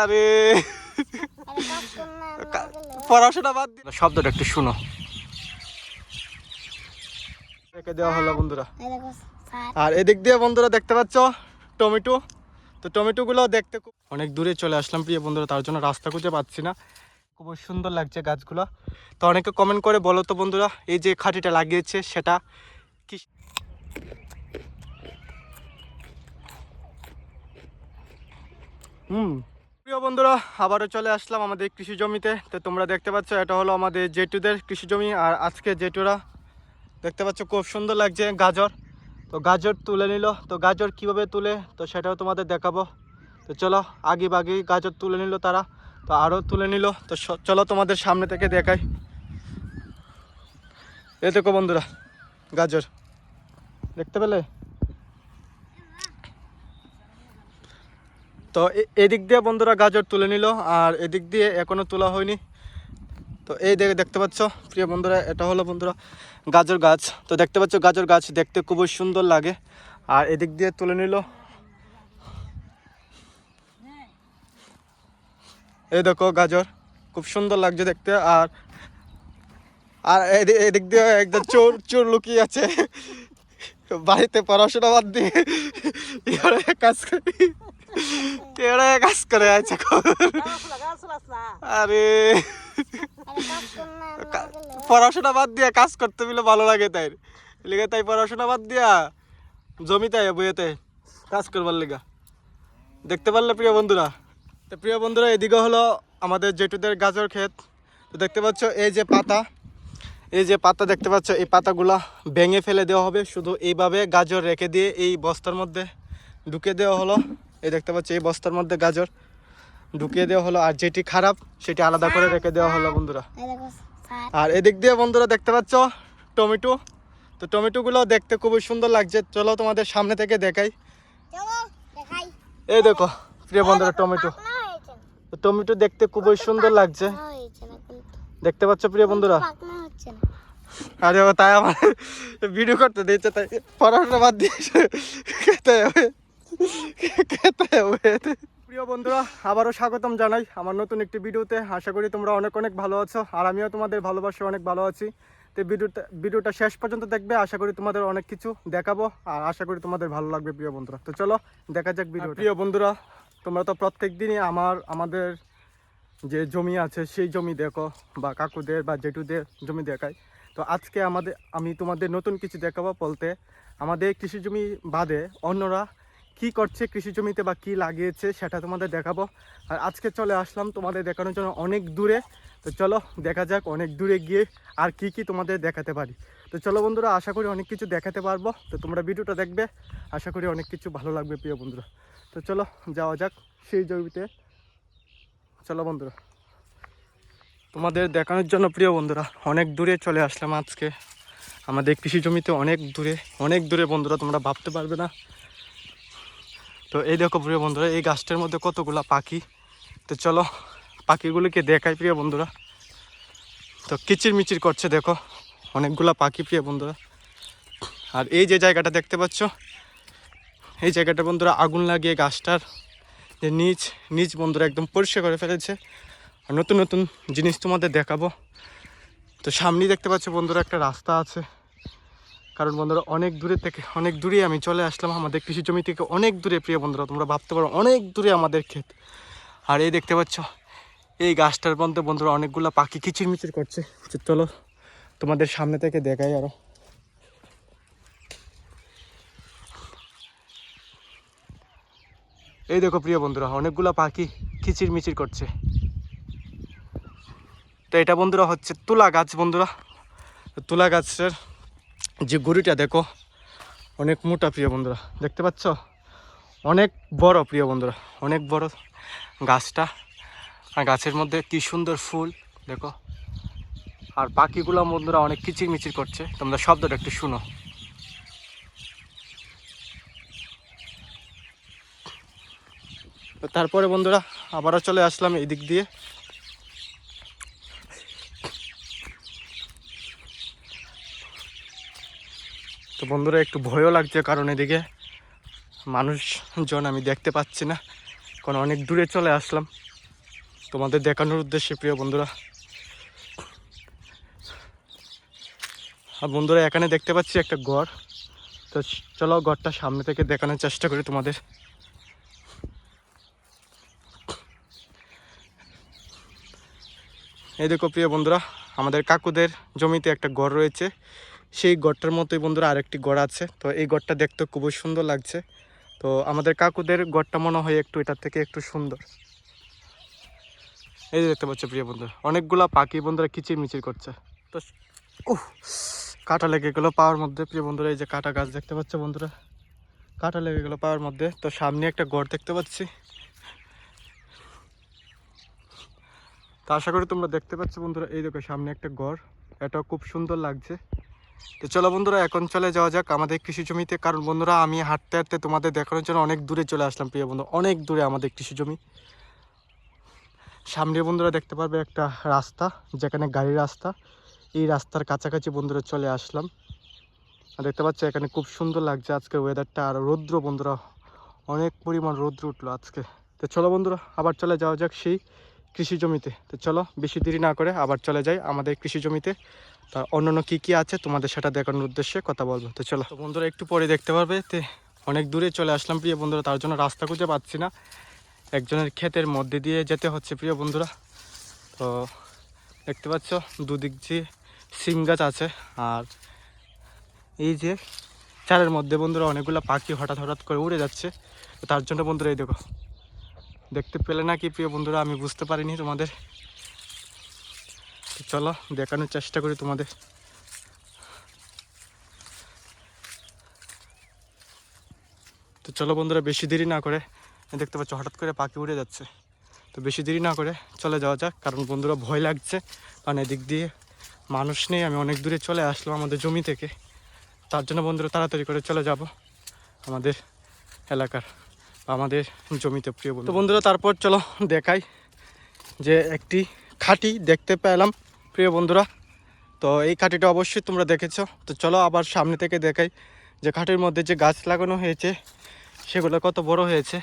আরে। পড়াশোনা বাদ দিল শব্দটা একটু শুনো। রেখে দেওয়া হলো বন্ধুরা। আর এদিক দিয়ে বন্ধুরা দেখতে পাচ্ছ টমেটো। তো টমেটো গুলো দেখতে খুব অনেক দূরে চলে আসলাম প্রিয় বন্ধুরা তার জন্য রাস্তা খুঁজে পাচ্ছি না। খুব সুন্দর লাগছে গাছগুলো। তো অনেকে কমেন্ট করে বলো তো বন্ধুরা এই যে খাঁটিটা লাগিয়েছে সেটা কি হুম। প্রিয় বন্ধুরা, আবারও চলে আসলাম আমাদের কৃষি জমিতে। তো তোমরা দেখতে পাচ্ছ, এটা হলো আমাদের জেটুদের কৃষি জমি আর আজকে জেটুরা দেখতে পাচ্ছ, খুব সুন্দর লাগছে গাজর। তো গাজর তুলে নিল। তো গাজর কীভাবে তুলে, তো সেটাও তোমাদের দেখাবো। তো চলো, আগে বাগে গাজর তুলে নিল তারা। তো আরও তুলে নিল। তো চলো তোমাদের সামনে থেকে দেখাই। এ দেখো বন্ধুরা, গাজর। দেখতে পেলে? তো এদিক দিয়ে বন্ধুরা গাজর তুলে নিল, আর এদিক দিয়ে এখনও তোলা হয়নি। তো এই দেখে দেখতে পাচ্ছ, প্রিয় বন্ধুরা, এটা হলো বন্ধুরা গাজর গাছ। তো দেখতে পাচ্ছ, গাজর গাছ দেখতে খুবই সুন্দর লাগে। আর এদিক দিয়ে তুলে নিল। এই দেখো গাজর, খুব সুন্দর লাগছে দেখতে। আর আর এদি- এদিক দিয়ে একদম চোর চোর লুকিয়ে আছে। বাড়িতে পড়াশোনা বাদ দিয়ে। কাজ করে। এবারে কাজ করে আছে আরে পড়াশোনা বাদ দিয়া কাজ করতে মিলে ভালো লাগে তাই লিগে তাই পড়াশোনা বাদ দিয়া জমিতে বইয়েতে কাজ করবার লেগা দেখতে পারলে প্রিয় বন্ধুরা তো প্রিয় বন্ধুরা এদিকে হলো আমাদের জেঠুদের গাজর ক্ষেত তো দেখতে পাচ্ছ এই যে পাতা এই যে পাতা দেখতে পাচ্ছ এই পাতাগুলা ভেঙে ফেলে দেওয়া হবে শুধু এইভাবে গাজর রেখে দিয়ে এই বস্তার মধ্যে ঢুকে দেওয়া হলো এই দেখতে পাচ্ছ এই বস্তার মধ্যে গাজর ঢুকিয়ে দেওয়া হলো আর যেটি খারাপ সেটি আলাদা করে রেখে দেওয়া হলো বন্ধুরা। আর এদিক দিয়ে বন্ধুরা দেখতে পাচ্ছ টমেটো। তো টমেটোগুলো দেখতে খুবই সুন্দর লাগছে। চলো তোমাদের সামনে থেকে দেখাই। এই দেখো প্রিয় বন্ধুরা টমেটো। তো টমেটো দেখতে খুবই সুন্দর লাগছে। দেখতে পাচ্ছ প্রিয় বন্ধুরা? আরে তাই আমার ভিডিও করতে দিচ্ছে তাই পড়াশোনা বাদ দিয়ে খেতে হবে। প্রিয় বন্ধুরা, আবারও স্বাগতম জানাই আমার নতুন একটি ভিডিওতে। আশা করি তোমরা অনেক অনেক ভালো আছো আর আমিও তোমাদের ভালোবাসে অনেক ভালো আছি। তো ভিডিওটা ভিডিওটা শেষ পর্যন্ত দেখবে, আশা করি তোমাদের অনেক কিছু দেখাবো আর আশা করি তোমাদের ভালো লাগবে প্রিয় বন্ধুরা। তো চলো, দেখা যাক ভিডিও প্রিয় বন্ধুরা, তোমরা তো প্রত্যেক দিনই আমার আমাদের যে জমি আছে, সেই জমি দেখো, বা কাকুদের বা জেঠুদের জমি দেখায় তো আজকে আমাদের আমি তোমাদের নতুন কিছু দেখাবো বলতে, আমাদের কৃষি জমি বাদে অন্যরা কি করছে কৃষি জমিতে বা কি লাগিয়েছে সেটা তোমাদের দেখাবো। আর আজকে চলে আসলাম তোমাদের দেখানোর জন্য অনেক দূরে। তো চলো দেখা যাক অনেক দূরে গিয়ে আর কি কি তোমাদের দেখাতে পারি। তো চলো বন্ধুরা, আশা করি অনেক কিছু দেখাতে পারব। তো তোমরা ভিডিওটা দেখবে। আশা করি অনেক কিছু ভালো লাগবে প্রিয় বন্ধুরা। তো চলো যাওয়া যাক সেই জমিতে। চলো বন্ধুরা। তোমাদের দেখানোর জন্য প্রিয় বন্ধুরা, অনেক দূরে চলে আসলাম আজকে। আমাদের কৃষি জমিতে অনেক দূরে অনেক দূরে বন্ধুরা, তোমরা ভাবতে পারবে না। তো এই দেখো প্রিয় বন্ধুরা, এই গাছটার মধ্যে কতগুলা পাখি? তো চলো পাখিগুলোকে দেখাই প্রিয় বন্ধুরা। তো কিচির মিচির করছে দেখো, অনেকগুলা পাখি প্রিয় বন্ধুরা। আর এই যে জায়গাটা দেখতে পাচ্ছ, এই জায়গাটা বন্ধুরা আগুন লাগিয়ে গাছটার যে নিচ নিচ বন্ধুরা একদম পরিষ্কার করে ফেলেছে। আর নতুন নতুন জিনিস তোমাদের দেখাবো। তো সামনেই দেখতে পাচ্ছ বন্ধুরা, একটা রাস্তা আছে। কারণ বন্ধুরা, অনেক দূরে থেকে, অনেক দূরে আমি চলে আসলাম আমাদের কৃষি জমি থেকে। অনেক দূরে, প্রিয় বন্ধুরা, তোমরা ভাবতে পারো, অনেক দূরে আমাদের ক্ষেত। আর এই দেখতে পাচ্ছ, এই গাছটার মধ্যে বন্ধুরা অনেকগুলো পাখি কিচিরমিচির করছে। চলো, তোমাদের সামনে থেকে দেখাই আরও। এই দেখো, প্রিয় বন্ধুরা, অনেকগুলো পাখি কিচির মিচির করছে। তো এটা বন্ধুরা হচ্ছে তুলা গাছ বন্ধুরা। তুলা গাছের যে গুড়িটা দেখো, অনেক মোটা প্রিয় বন্ধুরা, দেখতে পাচ্ছ? অনেক বড় প্রিয় বন্ধুরা, অনেক বড় গাছটা। আর গাছের মধ্যে কি সুন্দর ফুল, দেখো। আর পাখিগুলো বন্ধুরা অনেক কিচির মিচির করছে, তোমরা শব্দটা একটু শুনো। তারপরে বন্ধুরা, আবারও চলে আসলাম এই দিক দিয়ে। বন্ধুরা, একটু ভয়ও লাগছে কারণ এদিকে মানুষজন আমি দেখতে পাচ্ছি না। এখন অনেক দূরে চলে আসলাম। তোমাদের দেখানোর উদ্দেশ্যে প্রিয় বন্ধুরা। আর বন্ধুরা, এখানে দেখতে পাচ্ছি একটা গড় তো চলো গড়টা সামনে থেকে দেখানোর চেষ্টা করি তোমাদের। এই দেখো প্রিয় বন্ধুরা, আমাদের কাকুদের জমিতে একটা গড় রয়েছে। সেই গড়টার মতোই বন্ধুরা আরেকটি গড় আছে। তো এই গড়টা দেখতে খুবই সুন্দর লাগছে। তো আমাদের কাকুদের গড়টা মনে হয় একটু এটার থেকে একটু সুন্দর। এই যে দেখতে পাচ্ছ প্রিয় বন্ধুরা অনেকগুলা পাখি বন্ধুরা কিচির মিচির করছে। তো উহ কাটা লেগে গেলো পাওয়ার মধ্যে। প্রিয় বন্ধুরা, এই যে কাটা গাছ দেখতে পাচ্ছ বন্ধুরা, কাটা লেগে গেলো পাওয়ার মধ্যে। তো সামনে একটা গড় দেখতে পাচ্ছি। তো আশা করি তোমরা দেখতে পাচ্ছ বন্ধুরা, এই দেখো সামনে একটা গড়। এটা খুব সুন্দর লাগছে। তো চলো বন্ধুরা, এখন চলে যাওয়া যাক আমাদের কৃষি জমিতে। কারণ বন্ধুরা, আমি হাঁটতে হাঁটতে তোমাদের দেখানোর জন্য অনেক দূরে চলে আসলাম, প্রিয় বন্ধু। অনেক দূরে আমাদের কৃষি জমি। সামনে বন্ধুরা দেখতে পারবে একটা রাস্তা, যেখানে গাড়ির রাস্তা। এই রাস্তার কাছাকাছি বন্ধুরা চলে আসলাম। দেখতে পাচ্ছ, এখানে খুব সুন্দর লাগছে আজকের ওয়েদারটা আর রৌদ্র বন্ধুরা, অনেক পরিমাণ রৌদ্র উঠল আজকে। তো চলো বন্ধুরা, আবার চলে যাওয়া যাক সেই কৃষি জমিতে। তো চলো, বেশি দেরি না করে আবার চলে যাই আমাদের কৃষি জমিতে। তার অন্যান্য কী কী আছে তোমাদের সেটা দেখানোর উদ্দেশ্যে কথা বলব। তো চলো। বন্ধুরা, একটু পরে দেখতে পারবে তে অনেক দূরে চলে আসলাম প্রিয় বন্ধুরা, তার জন্য রাস্তা খুঁজে পাচ্ছি না। একজনের ক্ষেতের মধ্যে দিয়ে যেতে হচ্ছে প্রিয় বন্ধুরা। তো দেখতে পাচ্ছ, দুদিক যে সিম গাছ আছে আর এই যে চারের মধ্যে বন্ধুরা অনেকগুলো পাখি হঠাৎ হঠাৎ করে উড়ে যাচ্ছে। তো তার জন্য বন্ধুরা এই দেখো দেখতে পেলে না কি প্রিয় বন্ধুরা, আমি বুঝতে পারিনি তোমাদের। চলো, দেখানোর চেষ্টা করি তোমাদের। তো চলো বন্ধুরা, বেশি দেরি না করে, দেখতে পাচ্ছ হঠাৎ করে পাখি উড়ে যাচ্ছে। তো বেশি দেরি না করে চলে যাওয়া যাক, কারণ বন্ধুরা ভয় লাগছে। কারণ এদিক দিয়ে মানুষ নেই, আমি অনেক দূরে চলে আসলাম আমাদের জমি থেকে। তার জন্য বন্ধুরা, তাড়াতাড়ি করে চলে যাব আমাদের এলাকার। আমাদের জমিতে, প্রিয় বন্ধু। বন্ধুরা, তারপর চলো দেখাই যে একটি খাঁটি দেখতে পেলাম, প্রিয় বন্ধুরা। তো এই খাঁটিটা অবশ্যই তোমরা দেখেছ। তো চলো আবার সামনে থেকে দেখাই যে খাঁটির মধ্যে যে গাছ লাগানো হয়েছে, সেগুলো কত বড় হয়েছে।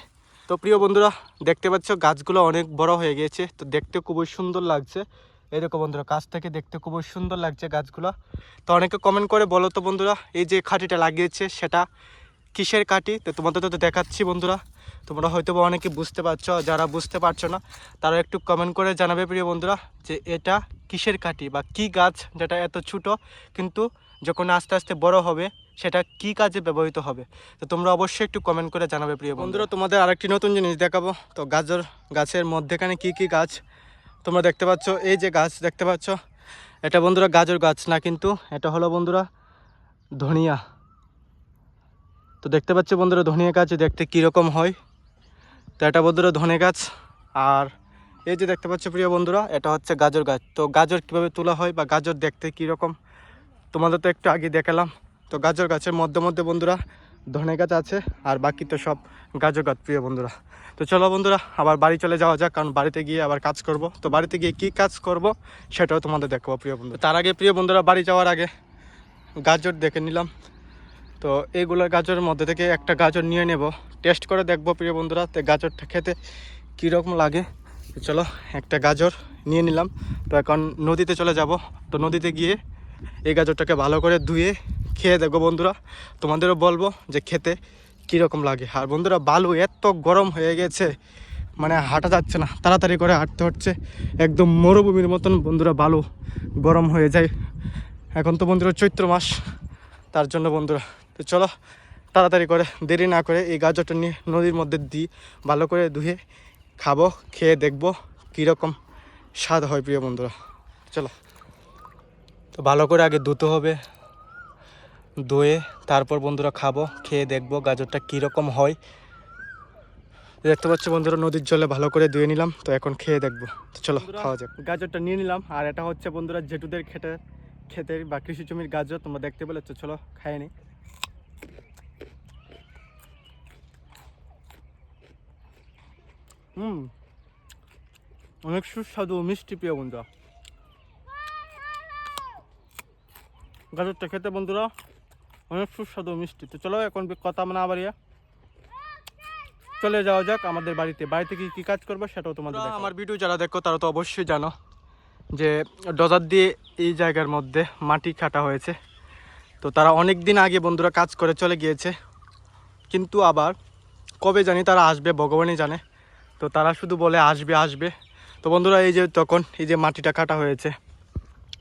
তো প্রিয় বন্ধুরা, দেখতে পাচ্ছ গাছগুলো অনেক বড় হয়ে গিয়েছে। তো দেখতে খুবই সুন্দর লাগছে। এই দেখো বন্ধুরা, কাছ থেকে দেখতে খুবই সুন্দর লাগছে গাছগুলো। তো অনেকে কমেন্ট করে বলো তো বন্ধুরা, এই যে খাঁটিটা লাগিয়েছে, সেটা কিসের কাটি তো তোমাদের তো দেখাচ্ছি বন্ধুরা। তোমরা হয়তো বা অনেকে বুঝতে পারছ, যারা বুঝতে পারছ না, তারা একটু কমেন্ট করে জানাবে প্রিয় বন্ধুরা, যে এটা কিসের কাঠি বা কি গাছ যেটা এত ছোট, কিন্তু যখন আস্তে আস্তে বড় হবে, সেটা কি কাজে ব্যবহৃত হবে? তো তোমরা অবশ্যই একটু কমেন্ট করে জানাবে প্রিয় বন্ধুরা, তোমাদের আরেকটি নতুন জিনিস দেখাবো। তো গাজর, গাছের মধ্যেখানে কি কি গাছ? তোমরা দেখতে পাচ্ছ, এই যে গাছ দেখতে পাচ্ছ, এটা বন্ধুরা গাজর গাছ না, কিন্তু এটা হলো বন্ধুরা ধনিয়া। তো দেখতে পাচ্ছ বন্ধুরা ধনিয়া গাছ দেখতে কীরকম হয়। তো এটা বন্ধুরা ধনে গাছ। আর এই যে দেখতে পাচ্ছ প্রিয় বন্ধুরা, এটা হচ্ছে গাজর গাছ। তো গাজর কীভাবে তোলা হয় বা গাজর দেখতে কীরকম, তোমাদের তো একটু আগে দেখালাম। তো গাজর গাছের মধ্যে মধ্যে বন্ধুরা ধনে গাছ আছে, আর বাকি তো সব গাজর গাছ প্রিয় বন্ধুরা। তো চলো বন্ধুরা, আবার বাড়ি চলে যাওয়া যাক, কারণ বাড়িতে গিয়ে আবার কাজ করব। তো বাড়িতে গিয়ে কি কাজ করব, সেটাও তোমাদের দেখাবো প্রিয় বন্ধু তার আগে প্রিয় বন্ধুরা, বাড়ি যাওয়ার আগে গাজর দেখে নিলাম। তো এইগুলো গাজরের মধ্যে থেকে একটা গাজর নিয়ে নেব। টেস্ট করে দেখব প্রিয় বন্ধুরা, তো গাজরটা খেতে কীরকম লাগে। চলো, একটা গাজর নিয়ে নিলাম। তো এখন নদীতে চলে যাব। তো নদীতে গিয়ে এই গাজরটাকে ভালো করে ধুয়ে খেয়ে দেখব বন্ধুরা। তোমাদেরও বলব যে খেতে কীরকম লাগে। আর বন্ধুরা, বালু এত গরম হয়ে গেছে মানে হাঁটা যাচ্ছে না, তাড়াতাড়ি করে হাঁটতে হচ্ছে। একদম মরুভূমির মতন বন্ধুরা বালু গরম হয়ে যায়। এখন তো বন্ধুরা চৈত্র মাস, তার জন্য বন্ধুরা তো চলো তাড়াতাড়ি করে দেরি না করে এই গাজরটা নিয়ে নদীর মধ্যে দিই ভালো করে ধুয়ে খাব খেয়ে দেখব কীরকম স্বাদ হয় প্রিয় বন্ধুরা। চলো। তো ভালো করে আগে ধুতে হবে ধুয়ে তারপর বন্ধুরা খাব খেয়ে দেখব গাজরটা কীরকম হয়। দেখতে পাচ্ছ বন্ধুরা নদীর জলে ভালো করে ধুয়ে নিলাম তো এখন খেয়ে দেখব। তো চলো খাওয়া যাক। গাজরটা নিয়ে নিলাম আর এটা হচ্ছে বন্ধুরা জেঠুদের খেতে ক্ষেতের বা কৃষি জমির গাজর তোমরা দেখতে পেলে তো চলো খাই নি। হুম। অনেক সুস্বাদু মিষ্টি প্রিয় বন্ধুরা। গাজরটা খেতে বন্ধুরা অনেক সুস্বাদু মিষ্টি। তো চলো এখন কথা না বাড়িয়া চলে যাওয়া যাক আমাদের বাড়িতে। বাড়িতে কি কি কাজ করব সেটাও তোমাদের আমার ভিডিও যারা দেখো তারা তো অবশ্যই জানো যে ডজার দিয়ে এই জায়গার মধ্যে মাটি কাটা হয়েছে। তো তারা অনেক দিন আগে বন্ধুরা কাজ করে চলে গিয়েছে। কিন্তু আবার কবে জানি তারা আসবে ভগবানই জানে। তো তারা শুধু বলে আসবে আসবে। তো বন্ধুরা, এই যে তখন এই যে মাটিটা কাটা হয়েছে,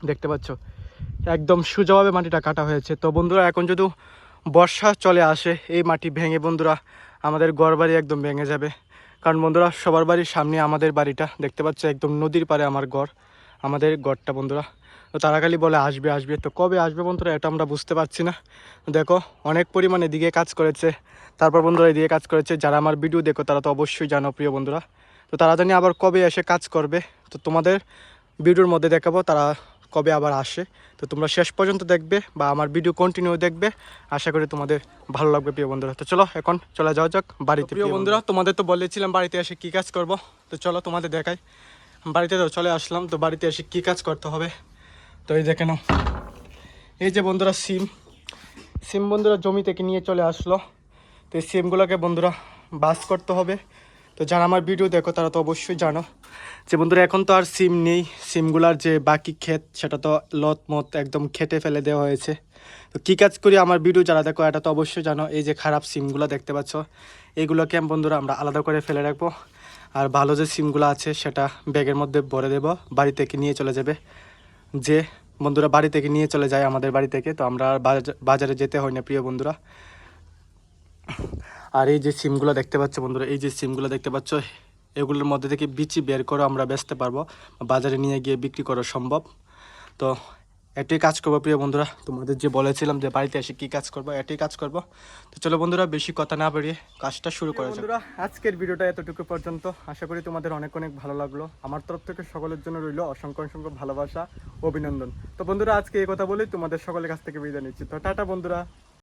দেখতে পাচ্ছ? একদম সোজাভাবে মাটিটা কাটা হয়েছে। তো বন্ধুরা, এখন যদি বর্ষা চলে আসে, এই মাটি ভেঙে বন্ধুরা, আমাদের ঘর বাড়ি একদম ভেঙে যাবে। কারণ বন্ধুরা, সবার বাড়ির সামনে আমাদের বাড়িটা, দেখতে পাচ্ছ? একদম নদীর পাড়ে আমার ঘর, আমাদের ঘরটা বন্ধুরা। তো তারা খালি বলে আসবে আসবে। তো কবে আসবে বন্ধুরা এটা আমরা বুঝতে পারছি না। দেখো অনেক পরিমাণে এদিকে কাজ করেছে। তারপর বন্ধুরা এদিকে কাজ করেছে। যারা আমার ভিডিও দেখো তারা তো অবশ্যই জানো প্রিয় বন্ধুরা। তো তারা জানি আবার কবে এসে কাজ করবে। তো তোমাদের ভিডিওর মধ্যে দেখাবো তারা কবে আবার আসে। তো তোমরা শেষ পর্যন্ত দেখবে বা আমার ভিডিও কন্টিনিউ দেখবে। আশা করি তোমাদের ভালো লাগবে প্রিয় বন্ধুরা। তো চলো এখন চলে যাওয়া যাক বাড়িতে প্রিয় বন্ধুরা তোমাদের তো বলেছিলাম বাড়িতে এসে কি কাজ করব। তো চলো তোমাদের দেখাই। বাড়িতে তো চলে আসলাম। তো বাড়িতে এসে কি কাজ করতে হবে? তো এই দেখে নাও। এই যে বন্ধুরা সিম। সিম বন্ধুরা জমি থেকে নিয়ে চলে আসলো। তো এই সিমগুলোকে বন্ধুরা বাস করতে হবে। তো যারা আমার ভিডিও দেখো, তারা তো অবশ্যই জানো যে বন্ধুরা এখন তো আর সিম নেই। সিমগুলার যে বাকি ক্ষেত, সেটা তো লত মত একদম খেটে ফেলে দেওয়া হয়েছে। তো কী কাজ করি আমার ভিডিও যারা দেখো, এটা তো অবশ্যই জানো, এই যে খারাপ সিমগুলো দেখতে পাচ্ছ এইগুলোকে বন্ধুরা আমরা আলাদা করে ফেলে রাখব। আর ভালো যে সিমগুলো আছে, সেটা ব্যাগের মধ্যে ভরে দেবো, বাড়ি থেকে নিয়ে চলে যাবে। যে বন্ধুরা বাড়ি থেকে নিয়ে চলে যায় আমাদের বাড়ি থেকে, তো আমরা বাজারে যেতে হয় না প্রিয় বন্ধুরা। আর এই যে সিমগুলো দেখতে পাচ্ছ বন্ধুরা, এই যে সিমগুলো দেখতে পাচ্ছ, এগুলোর মধ্যে থেকে বিচি বের করে আমরা বেচতে পারব, বাজারে নিয়ে গিয়ে বিক্রি করা সম্ভব। তো এটাই কাজ করব, প্রিয় বন্ধুরা। তোমাদের যে বলেছিলাম যে বাড়িতে এসে কি কাজ করব এটাই কাজ করব। তো চলো বন্ধুরা, বেশি কথা না বেরিয়ে কাজটা শুরু করে বন্ধুরা, আজকের ভিডিওটা এতটুকু পর্যন্ত। আশা করি তোমাদের অনেক অনেক ভালো লাগল। আমার তরফ থেকে সকলের জন্য রইল অসংখ্য অসংখ্য ভালোবাসা, অভিনন্দন। তো বন্ধুরা, আজকে এই কথা বলেই তোমাদের সকলের কাছ থেকে বিদায় নিচ্ছি। তো টাটা বন্ধুরা।